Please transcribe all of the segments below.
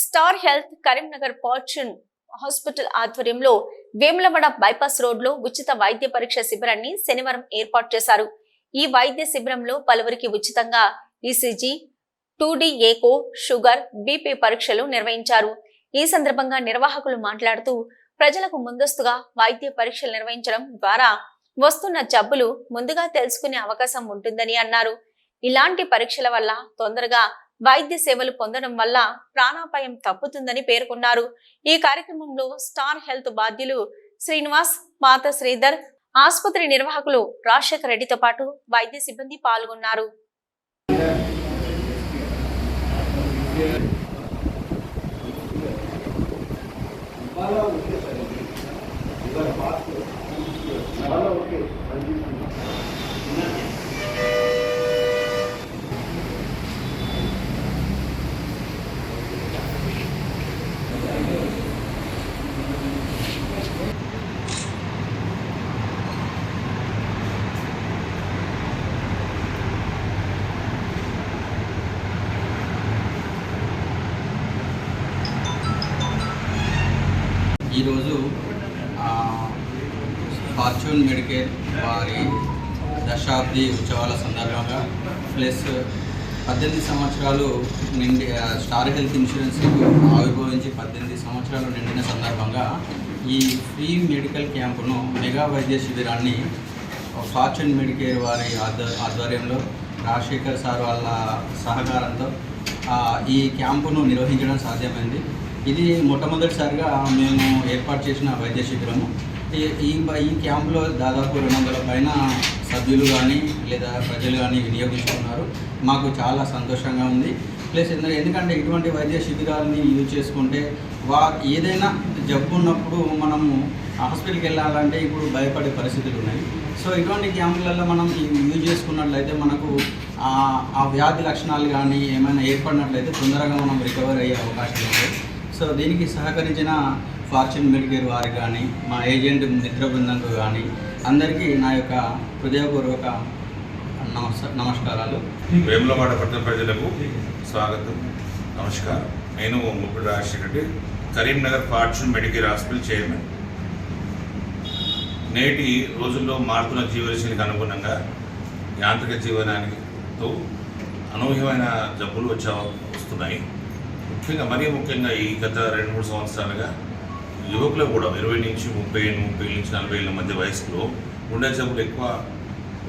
Star health Karimnagar fortune hospital ఆధ్వర్యంలో Vemulawada bypass రోడ్లో ఉచిత వైద్య పరీక్ష శిబిరాన్ని శనివారం ఏర్పాటు చేశారు. ఈ వైద్య శిబిరంలో పలువురికి ఉచితంగా ECG two echo sugar BP పరీక్షలు నిర్వహించారు. ఈ సందర్భంగా నిర్వాహకులు మాట్లాడుతూ ప్రజలకు ముందస్తుగా వైద్య పరీక్షలు నిర్వహించడం ద్వారా వస్తున్న జబ్బులు ముందుగా తెలుసుకునే అవకాశం ఉంటుందని అన్నారు. ఇలాంటి పరీక్షల వల్ల తొందరగా వైద్య సేవలు పొందడం వల్ల ప్రాణాపాయం తప్పుతుందని పేర్కొన్నారు. ఈ కార్యక్రమంలో స్టార్ హెల్త్ బాధ్యులు శ్రీనివాస్ పాత శ్రీధర్ ఆసుపత్రి నిర్వాహకులు రాజశేఖర్ రెడ్డితో పాటు వైద్య సిబ్బంది పాల్గొన్నారు. ఈరోజు ఫార్చ్యూన్ మెడికేర్ వారి దశాబ్ది ఉత్సవాల సందర్భంగా ప్లస్ పద్దెనిమిది సంవత్సరాలు నిండి స్టార్ హెల్త్ ఇన్సూరెన్స్ ఆవిర్భవించి పద్దెనిమిది సంవత్సరాలు నిండిన సందర్భంగా ఈ ఫ్రీ మెడికల్ క్యాంపును మెగా వైద్య శిబిరాన్ని ఫార్చ్యూన్ మెడికేర్ వారి ఆధ్వర్యంలో రాజశేఖర్ సార్ వాళ్ళ సహకారంతో ఈ క్యాంపును నిర్వహించడం సాధ్యమైంది. ఇది మొట్టమొదటిసారిగా మేము ఏర్పాటు చేసిన వైద్య శిబిరము. ఈ ఈ క్యాంపులో దాదాపు రెండు వందల పైన సభ్యులు కానీ లేదా ప్రజలు కానీ వినియోగించుకున్నారు. మాకు చాలా సంతోషంగా ఉంది. ప్లస్ ఎందుకంటే ఇటువంటి వైద్య శిబిరాలని యూజ్ చేసుకుంటే వా ఏదైనా జబ్బు ఉన్నప్పుడు మనము హాస్పిటల్కి వెళ్ళాలంటే ఇప్పుడు భయపడే పరిస్థితులు ఉన్నాయి. సో ఇటువంటి క్యాంపులలో మనం యూజ్ చేసుకున్నట్లయితే మనకు ఆ వ్యాధి లక్షణాలు కానీ ఏమైనా ఏర్పడినట్లయితే తొందరగా మనం రికవర్ అయ్యే అవకాశం ఉంటాయి సో దీనికి సహకరించిన ఫార్చ్యూన్ మెడికేర్ వారికి కానీ మా ఏజెంట్ మిత్ర బృందంకు కానీ అందరికీ నా యొక్క హృదయపూర్వక నమస్ నమస్కారాలు. వేములవాడ పట్టణ ప్రజలకు స్వాగతం నమస్కారం. నేను Muppudu Rajasekhar Reddy Karimnagar fortune medicare hospital chairman. నేటి రోజుల్లో మారుతున్న జీవనశైలికి అనుగుణంగా యాంత్రిక జీవనానికితో అనూహ్యమైన జబ్బులు వచ్చా వస్తున్నాయి. ముఖ్యంగా మరీ ముఖ్యంగా ఈ గత రెండు మూడు సంవత్సరాలుగా యువకులు కూడా ఇరవై నుంచి ముప్పై ముప్పై నుంచి నలభై ఏళ్ళ మధ్య వయసులో గుండె జబ్బులు ఎక్కువ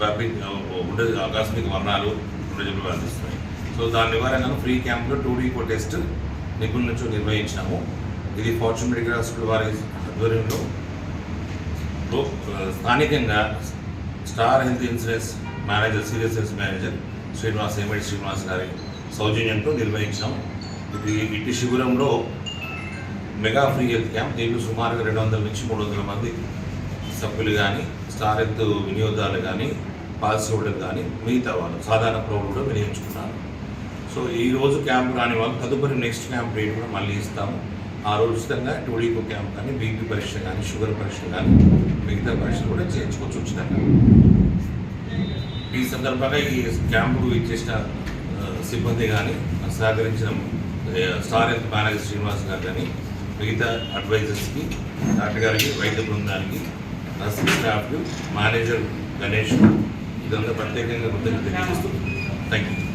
వ్యాపి గుండె ఆకస్మిక మరణాలు గుండె జబ్బులు వ్యాపిస్తున్నాయి. సో దాని నివారణను ఫ్రీ క్యాంప్లో టూ డీకో టెస్ట్ నిపుణుల నుంచి నిర్వహించినాము ఇది ఫార్చ్యూన్ మెడికల్ హాస్పిటల్ వారి ఆధ్వర్యంలో స్థానికంగా star health insurance manager serious health manager Srinivas ఏమిడి Srinivas గారి సౌజన్యంతో నిర్వహించాము. ఇది ఇటు శిబిరంలో మెగా ఫ్రీ హెల్త్ క్యాంప్ దీంట్లో సుమారుగా రెండు వందల నుంచి మూడు వందల మంది సభ్యులు కానీ స్టార్ హెల్త్ వినియోగదారులు కానీ పాలసీ హోల్డర్ కానీ మిగతా వాళ్ళు సాధారణ ప్రౌఢులు కూడా వినియోగించుకున్నారు సో ఈ రోజు క్యాంప్ రాని వాళ్ళు తదుపరి నెక్స్ట్ క్యాంప్ డేట్ కూడా మళ్ళీ ఇస్తాము. ఆ రోజు ఉచితంగా టోడీకో క్యాంప్ కానీ బీపీ పరీక్ష కానీ షుగర్ పరీక్ష కానీ మిగతా పరీక్షలు కూడా చేయించుకోవచ్చు ఉచితంగా. ఈ సందర్భంగా ఈ క్యాంపు ఇచ్చేసిన సిబ్బంది కానీ సహకరించిన స్టార్ హెల్త్ మేనేజర్ శ్రీనివాస్ గారు కానీ మిగతా అడ్వైజర్స్కి డాక్టర్ గారికి వైద్య బృందానికి నర్సింగ్ స్టాఫ్కి మేనేజర్ గణేష్ ఇదంతా ప్రత్యేకంగా కృతజ్ఞత తెలియజేస్తుంది థ్యాంక్ యూ